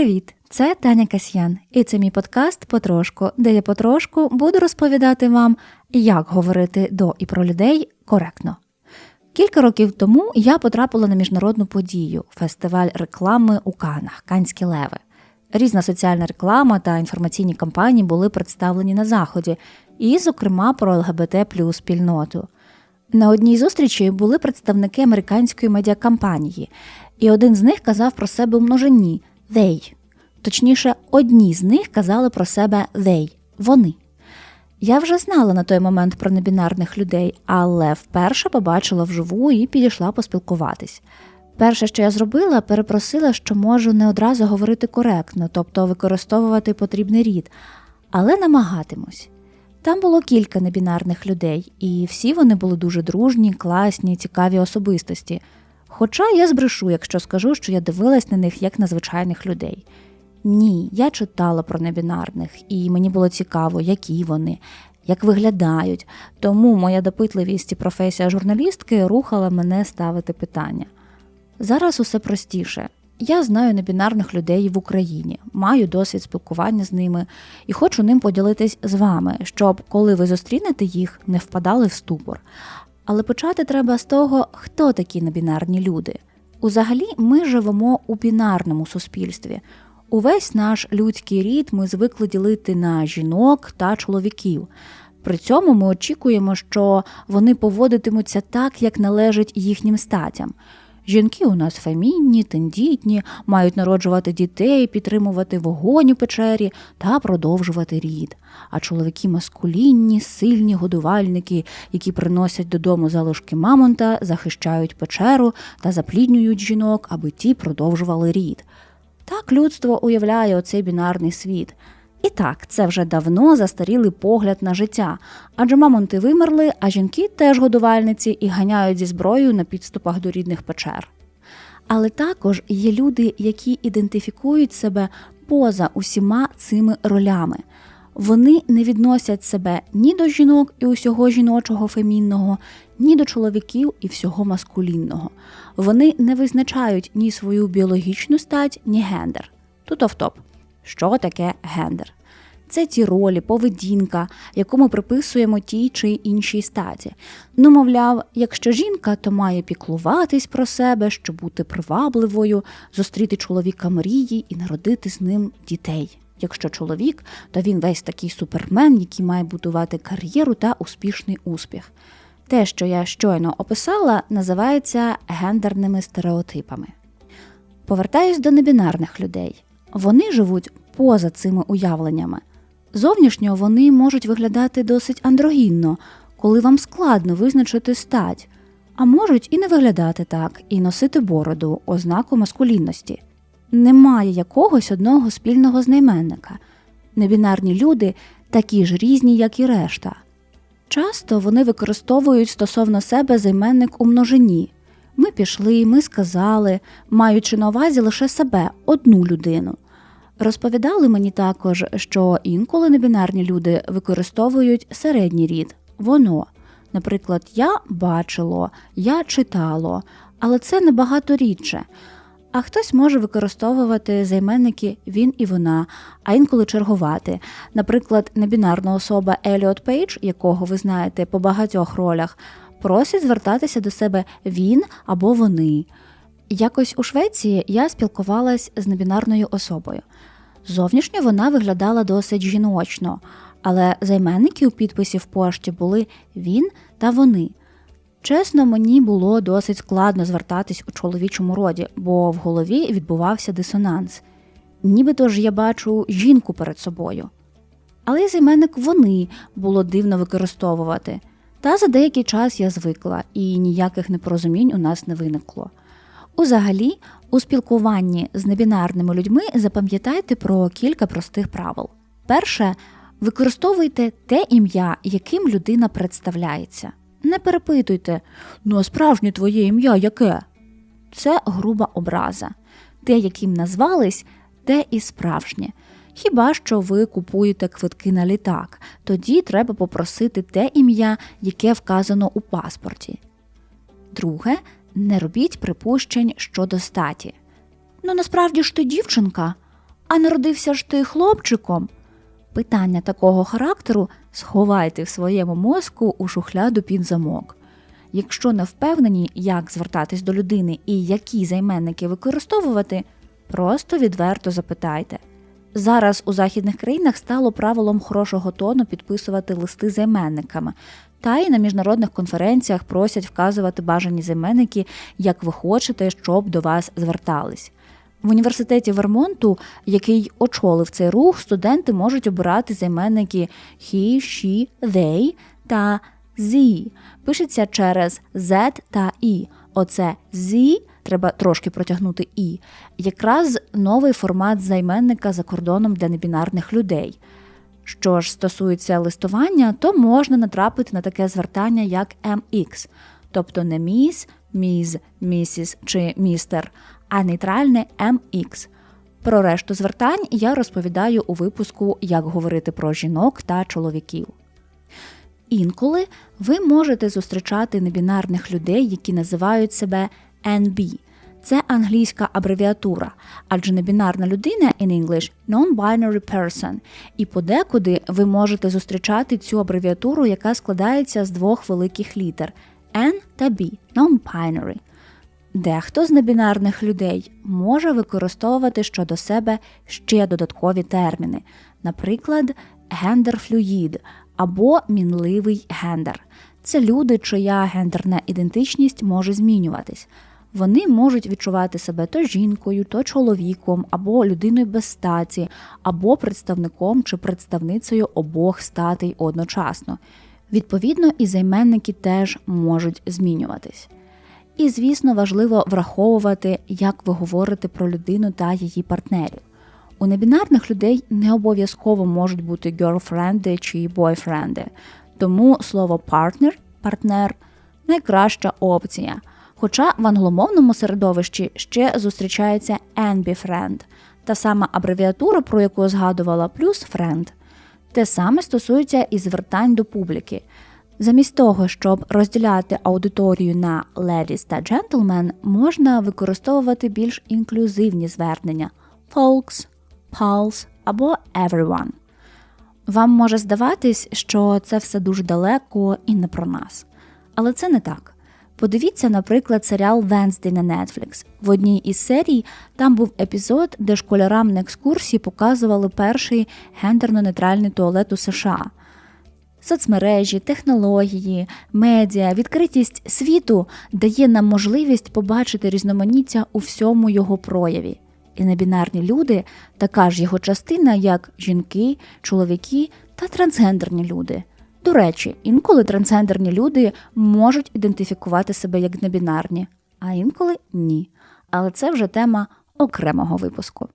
Привіт! Це Таня Касьян, і це мій подкаст Потрошку, де я потрошку буду розповідати вам, як говорити до і про людей коректно. Кілька років тому я потрапила на міжнародну подію фестиваль реклами у Канах, Канські леви. Різна соціальна реклама та інформаційні кампанії були представлені на заході, і, зокрема, про ЛГБТ плюс спільноту. На одній зустрічі були представники американської медіакампанії, і один з них казав про себе у множині they. Точніше, одні з них казали про себе they – вони. Я вже знала на той момент про небінарних людей, але вперше побачила вживу і підійшла поспілкуватись. Перше, що я зробила, перепросила, що можу не одразу говорити коректно, тобто використовувати потрібний рід, але намагатимусь. Там було кілька небінарних людей, і всі вони були дуже дружні, класні, цікаві особистості. Хоча я збрешу, якщо скажу, що я дивилась на них як на звичайних людей. Ні, я читала про небінарних, і мені було цікаво, які вони, як виглядають. Тому моя допитливість і професія журналістки рухала мене ставити питання. Зараз усе простіше. Я знаю небінарних людей в Україні, маю досвід спілкування з ними і хочу ним поділитись з вами, щоб коли ви зустрінете їх, не впадали в ступор. Але почати треба з того, хто такі небінарні люди. Узагалі, ми живемо у бінарному суспільстві. Увесь наш людський рід ми звикли ділити на жінок та чоловіків. При цьому ми очікуємо, що вони поводитимуться так, як належить їхнім статям. Жінки у нас фемінні, тендітні, мають народжувати дітей, підтримувати вогонь у печері та продовжувати рід. А чоловіки маскулінні, сильні годувальники, які приносять додому залишки мамонта, захищають печеру та запліднюють жінок, аби ті продовжували рід. Так людство уявляє оцей бінарний світ. І так, це вже давно застарілий погляд на життя, адже мамонти вимерли, а жінки теж годувальниці і ганяють зі зброєю на підступах до рідних печер. Але також є люди, які ідентифікують себе поза усіма цими ролями. Вони не відносять себе ні до жінок і усього жіночого фемінного, ні до чоловіків і всього маскулінного. Вони не визначають ні свою біологічну стать, ні гендер. Тут автоп. Що таке гендер? Це ті ролі, поведінка, яку ми приписуємо тій чи іншій статі. Ну, мовляв, якщо жінка, то має піклуватись про себе, щоб бути привабливою, зустріти чоловіка мрії і народити з ним дітей. Якщо чоловік, то він весь такий супермен, який має будувати кар'єру та успішний успіх. Те, що я щойно описала, називається гендерними стереотипами. Повертаюсь до небінарних людей. Вони живуть поза цими уявленнями. Зовнішньо вони можуть виглядати досить андрогінно, коли вам складно визначити стать, а можуть і не виглядати так, і носити бороду, ознаку маскулінності. Немає якогось одного спільного знайменника. Небінарні люди такі ж різні, як і решта. Часто вони використовують стосовно себе займенник у множині. Ми пішли, ми сказали, маючи на увазі лише себе, одну людину. Розповідали мені також, що інколи небінарні люди використовують середній рід воно. Наприклад, я бачило, я читало, але це набагато рідше. А хтось може використовувати займенники він і вона, а інколи чергувати. Наприклад, небінарна особа Еліот Пейдж, якого ви знаєте по багатьох ролях, просить звертатися до себе він або вони. Якось у Швеції я спілкувалась з небінарною особою. Зовнішньо вона виглядала досить жіночно, але займенники у підписі в пошті були він та вони. Чесно, мені було досить складно звертатись у чоловічому роді, бо в голові відбувався дисонанс. Нібито ж я бачу жінку перед собою. Але й займенник вони було дивно використовувати. Та за деякий час я звикла, і ніяких непорозумінь у нас не виникло. Узагалі, у спілкуванні з небінарними людьми запам'ятайте про кілька простих правил. Перше, використовуйте те ім'я, яким людина представляється. Не перепитуйте, ну а справжнє твоє ім'я яке? Це груба образа. Те, яким назвались, те і справжнє. Хіба що ви купуєте квитки на літак, тоді треба попросити те ім'я, яке вказано у паспорті. Друге, не робіть припущень щодо статі. Ну насправді ж ти дівчинка. А народився ж ти хлопчиком? Питання такого характеру сховайте в своєму мозку у шухляду під замок. Якщо не впевнені, як звертатись до людини і які займенники використовувати, просто відверто запитайте. Зараз у західних країнах стало правилом хорошого тону підписувати листи займенниками, та й на міжнародних конференціях просять вказувати бажані займенники, як ви хочете, щоб до вас звертались. В університеті Вермонту, який очолив цей рух, студенти можуть обирати займенники he, she, they та z. Пишеться через z та i. Оце z треба трошки протягнути і. Якраз новий формат займенника за кордоном для небінарних людей. Що ж стосується листування, то можна натрапити на таке звертання, як MX, тобто не міс, міз, місіс чи містер, а нейтральне MX. Про решту звертань я розповідаю у випуску Як говорити про жінок та чоловіків. Інколи ви можете зустрічати небінарних людей, які називають себе NB. Це англійська абревіатура, адже небінарна людина in English non-binary person. І подекуди ви можете зустрічати цю абревіатуру, яка складається з двох великих літер N та B non-binary. Дехто з небінарних людей може використовувати щодо себе ще додаткові терміни, наприклад, гендер-флюїд або мінливий гендер. Це люди, чия гендерна ідентичність може змінюватись. Вони можуть відчувати себе то жінкою, то чоловіком, або людиною без статі, або представником чи представницею обох статей одночасно. Відповідно, і займенники теж можуть змінюватись. І, звісно, важливо враховувати, як ви говорите про людину та її партнерів. У небінарних людей не обов'язково можуть бути герлфренди чи бойфренди, тому слово партнер, партнер найкраща опція. Хоча в англомовному середовищі ще зустрічається NB-friend, та сама абревіатура, про яку згадувала, плюс friend. Те саме стосується і звертань до публіки. Замість того, щоб розділяти аудиторію на ladies та gentlemen, можна використовувати більш інклюзивні звернення folks, pals або everyone. Вам може здаватись, що це все дуже далеко і не про нас. Але це не так. Подивіться, наприклад, серіал Венсдей на Netflix. В одній із серій там був епізод, де школярам на екскурсії показували перший гендерно-нейтральний туалет у США. Соцмережі, технології, медіа, відкритість світу дає нам можливість побачити різноманіття у всьому його прояві. І небінарні люди така ж його частина, як жінки, чоловіки та трансгендерні люди. До речі, інколи трансгендерні люди можуть ідентифікувати себе як небінарні, а інколи ні. Але це вже тема окремого випуску.